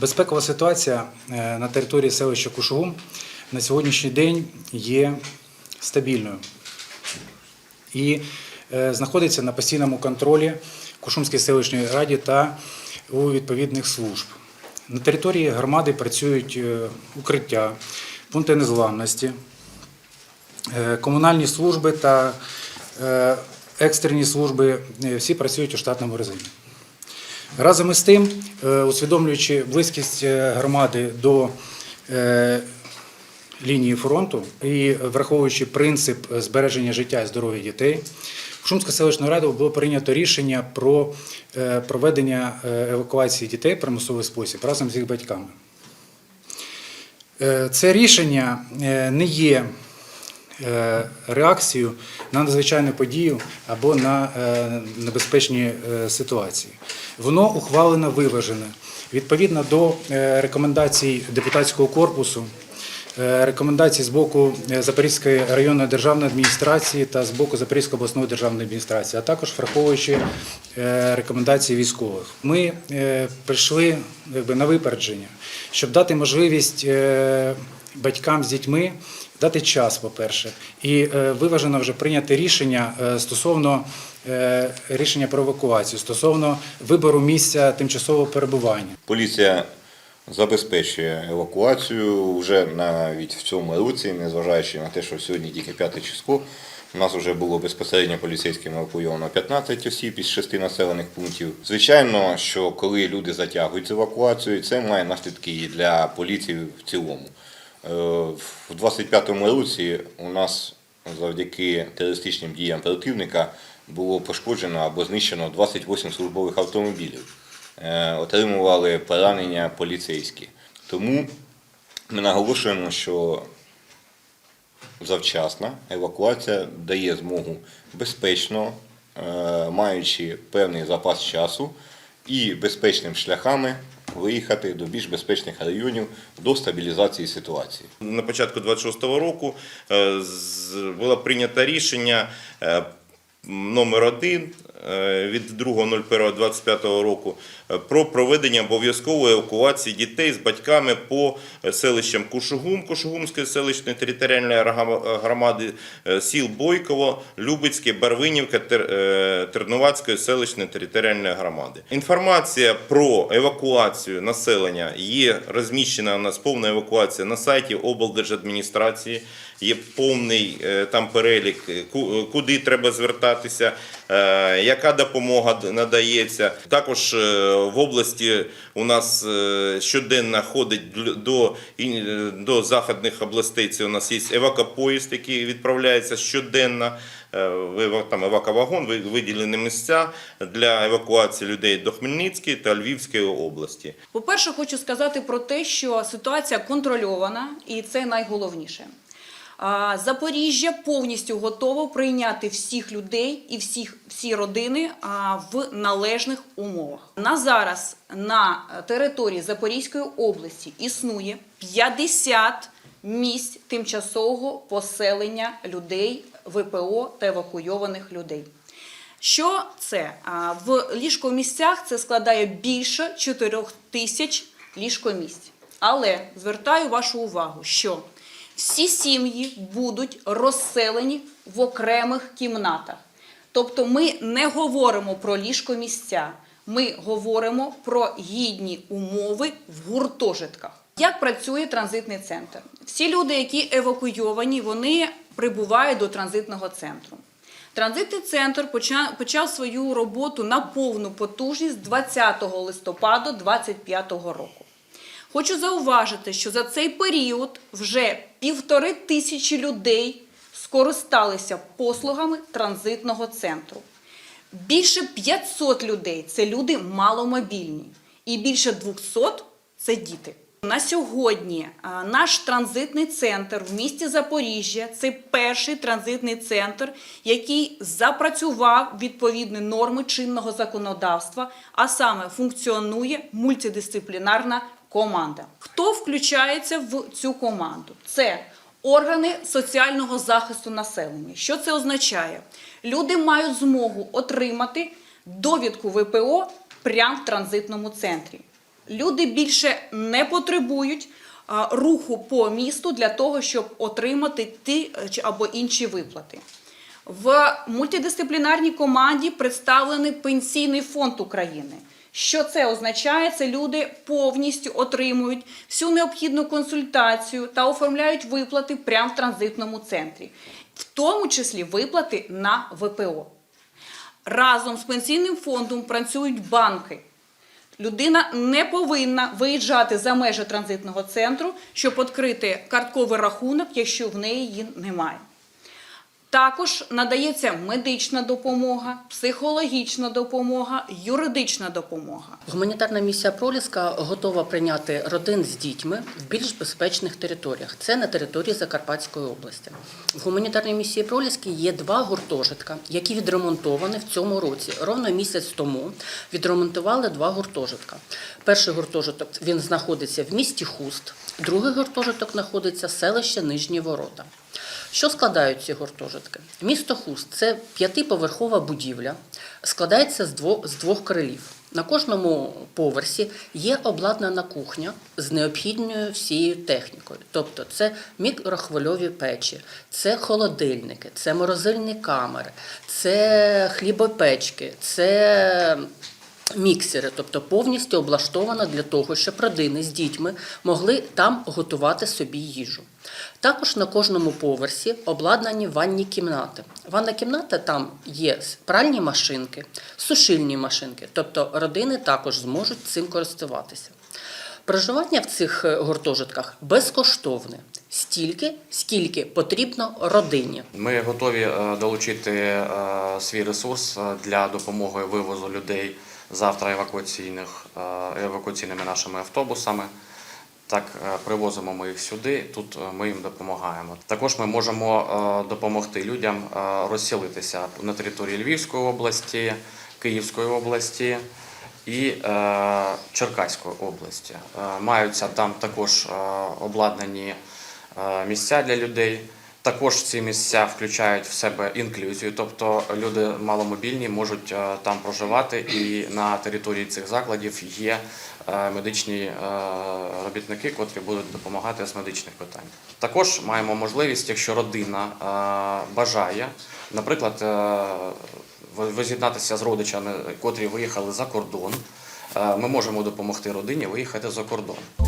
Безпекова ситуація е, на території селища Кушугум на сьогоднішній день є стабільною і е, знаходиться на постійному контролі Кушумської селищної раді та у відповідних служб. На території громади працюють е, укриття, пункти незламності, комунальні служби та екстрені служби всі працюють у штатному режимі. Разом із тим, е, усвідомлюючи близькість е, громади до е, лінії фронту і враховуючи принцип збереження життя і здоров'я дітей, в Шумська селищною радою було прийнято рішення про проведення евакуації дітей в примусовий спосіб разом з їх батьками. Це рішення не є е, реакцією на надзвичайну подію або на е, небезпечні е, ситуації. Воно ухвалено виважене відповідно до рекомендацій депутатського корпусу. Рекомендацій з боку Запорізької районної державної адміністрації та з боку Запорізької обласної державної адміністрації, а також враховуючи рекомендації військових. Ми прийшли якби, на випередження, щоб дати можливість батькам з дітьми дати час, по-перше, і е, виважено вже прийняти рішення е, стосовно е, рішення про евакуацію, стосовно вибору місця тимчасового перебування. Поліція забезпечує евакуацію вже навіть в цьому році, незважаючи на те, що сьогодні тільки 5 число. У нас вже було безпосередньо поліцейським евакуйовано 15 осіб із 6 населених пунктів. Звичайно, що коли люди затягують з евакуацією, це має наслідки і для поліції в цілому. Е, В 25-му році у нас завдяки терористичним діям противника було пошкоджено або знищено 28 службових автомобілів. Е, Отримували поранення поліцейські. Тому ми наголошуємо, що завчасна евакуація дає змогу безпечно, е, маючи певний запас часу і безпечними шляхами виїхати до більш безпечних районів до стабілізації ситуації. На початку 26-го року е, було прийнято рішення е, номер 1 від 2.01.25 року е, про проведення обов'язкової евакуації дітей з батьками по е, селищам Кушугум, Кушугумської селищної територіальної громади, е, сіл Бойково, Любицьке, Барвинівка, Тер- е, Тернувацької селищної територіальної громади. Інформація про евакуацію населення є розміщена у нас повна евакуація на сайті облдержадміністрації. Є повний е, там перелік, е, е, куди треба звертатися, яка допомога надається. Також в області у нас щоденно ходить до, до заходних областей. Це у нас є евакопоїзд, який відправляється щоденно. Там еваковагон, виділені місця для евакуації людей до Хмельницької та Львівської області. По-перше, хочу сказати про те, що ситуація контрольована, і це найголовніше. Запоріжжя повністю готово прийняти всіх людей і всіх, всі родини в належних умовах. На зараз на території Запорізької області існує 50 місць тимчасового поселення людей ВПО та евакуйованих людей. Що це? В ліжкомісцях це складає більше 4 тисяч ліжкомісць. Але звертаю вашу увагу, що всі сім'ї будуть розселені в окремих кімнатах. Тобто ми не говоримо про ліжкомісця, ми говоримо про гідні умови в гуртожитках. Як працює транзитний центр? Всі люди, які евакуйовані, вони прибувають до транзитного центру. Транзитний центр почав свою роботу на повну потужність 20 листопада 2025 року. Хочу зауважити, що за цей період вже півтори тисячі людей скористалися послугами транзитного центру. Більше 500 людей це люди маломобільні, і більше 200 це діти. На сьогодні наш транзитний центр в місті Запоріжжя це перший транзитний центр, який запрацював відповідні норми чинного законодавства, а саме функціонує мультидисциплінарна команда. Хто включається в цю команду? Це органи соціального захисту населення. Що це означає? Люди мають змогу отримати довідку ВПО прямо в транзитному центрі. Люди більше не потребують руху по місту для того, щоб отримати ті е, або інші виплати. В мультидисциплінарній команді представлений Пенсійний фонд України. Що це означає? Це люди повністю отримують всю необхідну консультацію та оформляють виплати прямо в транзитному центрі, в тому числі виплати на ВПО. Разом з пенсійним фондом працюють банки. Людина не повинна виїжджати за межі транзитного центру, щоб відкрити картковий рахунок, якщо в неї її немає. Також надається медична допомога, психологічна допомога, юридична допомога. Гуманітарна місія Проліска готова прийняти родин з дітьми в більш безпечних територіях. Це на території Закарпатської області. В гуманітарній місії Проліски є два гуртожитка, які відремонтовані в цьому році. Ровно місяць тому відремонтували два гуртожитка. Перший гуртожиток він знаходиться в місті Хуст, другий гуртожиток знаходиться в селищі Нижні Ворота. Що складають ці гуртожитки? Місто Хуст це п'ятиповерхова будівля, складається з двох, крилів. На кожному поверсі є обладнана кухня з необхідною всією технікою. Тобто це мікрохвильові печі, це холодильники, це морозильні камери, це хлібопечки, це міксери, тобто повністю облаштована для того, щоб родини з дітьми могли там готувати собі їжу. Також на кожному поверсі обладнані ванні кімнати. Ванна кімната там є пральні машинки, сушильні машинки, тобто родини також зможуть цим користуватися. Проживання в цих е, гуртожитках безкоштовне, стільки, скільки потрібно родині. Ми готові е, долучити е, свій ресурс для допомоги вивозу людей завтра евакуаційних е, евакуаційними нашими автобусами. Так, е, привозимо ми їх сюди. Тут е, ми їм допомагаємо. Також ми можемо допомогти людям розселитися на території Львівської області, Київської області і Черкаської області. Маються там також обладнані місця для людей. Також ці місця включають в себе інклюзію, тобто люди маломобільні можуть е, там проживати, і на території цих закладів є е, медичні е, робітники, котрі будуть допомагати з медичних питань. Також маємо можливість, якщо родина бажає, наприклад, воз'єднатися з родичами, котрі виїхали за кордон. Ми можемо допомогти родині виїхати за кордон.